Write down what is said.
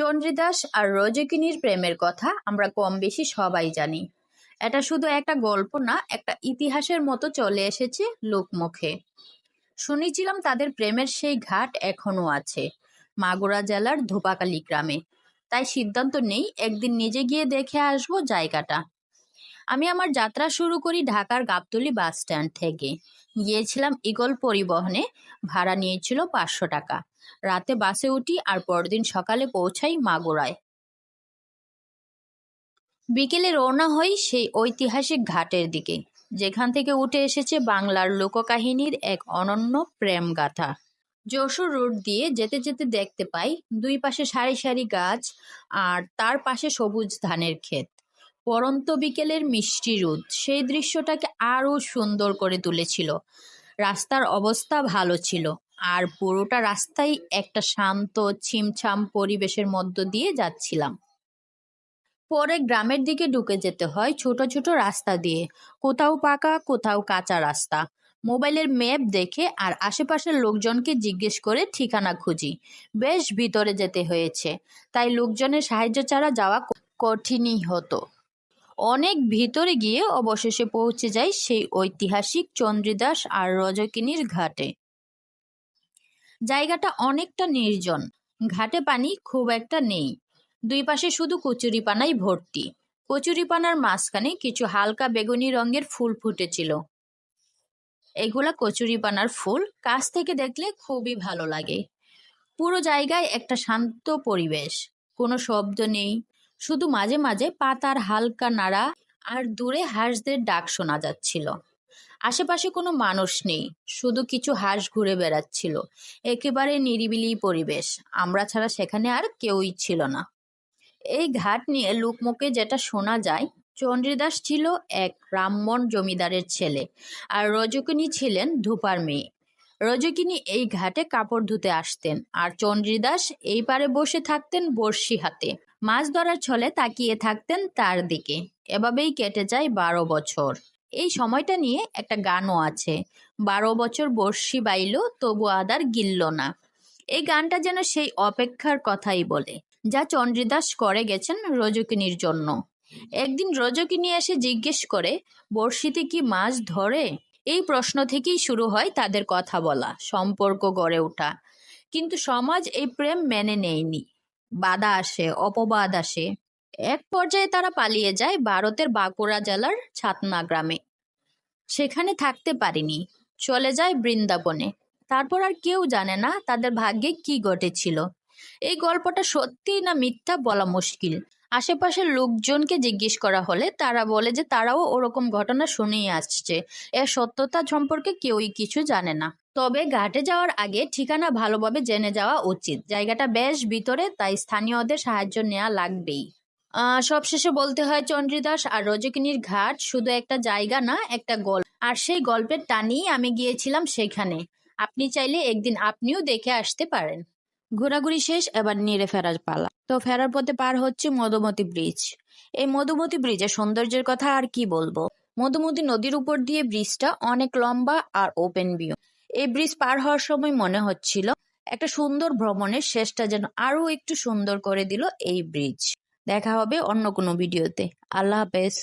চন্দ্রিদাস আর রজকিনীর প্রেমের কথা আমরা কম বেশি সবাই জানি। এটা শুধু একটা গল্প না, একটা ইতিহাসের মতো চলে এসেছে লোকমুখে। শুনেছিলাম তাদের প্রেমের সেই ঘাট এখনও আছে, মাগুরা জেলার ধোপাকালী গ্রামে। তাই সিদ্ধান্ত নেই, একদিন নিজে গিয়ে দেখে আসব জায়গাটা। আমি আমার যাত্রা শুরু করি ঢাকার গাবতলী বাস স্ট্যান্ড থেকে। গিয়েছিলাম ইগল পরিবহনে। ভাড়া নিয়েছিল পাঁচশো টাকা। রাতে বাসে উঠি আর পরদিন সকালে পৌঁছাই মাগুরায়। বিকেলে রওনা হই সেই ঐতিহাসিক ঘাটের দিকে। যেখান থেকে উঠে এসেছে বাংলার লোককাহিনীর এক অনন্য প্রেম গাথা যশোর রোড দিয়ে যেতে যেতে দেখতে পাই দুই পাশে সারি সারি গাছ আর তার পাশে সবুজ ধানের ক্ষেত। পরন্ত বিকেলের মিষ্টি রোদ। সেই দৃশ্যটাকে আরও সুন্দর করে তুলেছিল। রাস্তার অবস্থা ভালো ছিল। আর পুরোটা রাস্তাই একটা শান্ত, ছিমছাম পরিবেশের মধ্য দিয়ে যাচ্ছিলাম। পরে গ্রামের দিকে ঢুকে যেতে হয় ছোট ছোট রাস্তা দিয়ে। কোথাও পাকা, কোথাও কাঁচা রাস্তা। মোবাইলের ম্যাপ দেখে আর আশেপাশের লোকজনকে জিজ্ঞেস করে ঠিকানা খুঁজি। বেশ ভিতরে যেতে হয়েছে। তাই লোকজনের সাহায্য ছাড়া যাওয়া কঠিনই হতো। অনেক ভিতরে গিয়ে অবশেষে পৌঁছে যায় সেই ঐতিহাসিক চন্দ্রিদাস আর রজকিনীর ঘাটে। জায়গাটা অনেকটা নির্জন, ঘাটে পানি খুব একটা নেই। দুই পাশে শুধু কচুরিপানাই ভর্তি। কচুরিপানার মাঝখানে কিছু হালকা বেগুনি রঙের ফুল ফুটেছিল। এগুলা কচুরিপানার ফুল, কাছ থেকে দেখলে খুবই ভালো লাগে। পুরো জায়গায় একটা শান্ত পরিবেশ, কোনো শব্দ নেই। শুধু মাঝে মাঝে পাতার হালকা নাড়া আর দূরে হাঁসদের ডাক শোনা যাচ্ছিল। আশেপাশে কোনো মানুষ নেই, শুধু কিছু হাঁস ঘুরে বেড়াচ্ছিল। একেবারে নিরিবিলি পরিবেশ, আমরা ছাড়া সেখানে আর কেউই ছিল না। এই ঘাট নিয়ে লোকমুখে যেটা শোনা যায়, চন্দ্রিদাস ছিল এক ব্রাহ্মণ জমিদারের ছেলে আর রজকিনী ছিলেন ধূপার মেয়ে। রজকিনী এই ঘাটে কাপড় ধুতে আসতেন আর চন্দ্রিদাস এই পারে বসে থাকতেন বর্ষি হাতে। মাছ ধরার ছলে তাকিয়ে থাকতেন তার দিকে। এভাবেই কেটে যায় বারো বছর। এই সময়টা নিয়ে একটা গানও আছে। বারো বছর বর্ষি বাইল, তবু আদার গিলল না। এই গানটা যেন সেই অপেক্ষার কথাই বলে, যা চন্দ্রিদাস করে গেছেন রজকিনীর জন্য। একদিন রজকিনী এসে জিজ্ঞেস করে বর্ষিতে কি মাছ ধরে? এই প্রশ্ন থেকেই শুরু হয় তাদের কথা বলা, সম্পর্ক গড়ে ওঠা। কিন্তু সমাজ এই প্রেম মেনে নেয়নি। বাধা আসে, অপবাদ আসে। এক পর্যায়ে তারা পালিয়ে যায় ভারতের বাঁকুড়া জেলার ছাতনা গ্রামে। সেখানে থাকতে পারিনি। চলে যায় বৃন্দাবনে। তারপর আর কেউ জানে না তাদের ভাগ্যে কি ঘটেছিল। এই গল্পটা সত্যি না মিথ্যা বলা মুশকিল। আশেপাশের লোকজনকে জিজ্ঞেস করা হলে তারা বলে যে তারাও ওরকম ঘটনা শুনেই আসছে। এর সত্যতা সম্পর্কে কেউই কিছু জানে না। তবে ঘাটে যাওয়ার আগে ঠিকানা ভালোভাবে জেনে যাওয়া উচিত। জায়গাটা বেশ ভিতরে, তাই স্থানীয়দের সাহায্য নেওয়া লাগবেই। সবশেষে বলতে হয় চন্দ্রিদাস আর রজকিনীর ঘাট শুধু একটা জায়গা না, একটা গল্প। আর সেই গল্পের টানেই আমি গিয়েছিলাম সেখানে। আপনি চাইলে একদিন আপনিও দেখে আসতে পারেন। ঘোরাঘুরি শেষ, এবার নিড়ে ফেরার পালা। তো ফেরার পথে পার হচ্ছে মধুমতি ব্রিজ। এই মধুমতি ব্রিজের সৌন্দর্যের কথা আর কি বলব? মধুমতি নদীর উপর দিয়ে ব্রিজটা অনেক লম্বা আর ওপেন ভিউ এই ব্রিজ পার হওয়ার সময় মনে হচ্ছিল একটা সুন্দর ভ্রমণের শেষটা যেন আরও একটু সুন্দর করে দিল এই ব্রিজ। দেখা হবে অন্য কোনো ভিডিওতে। আল্লাহ হাফেজ।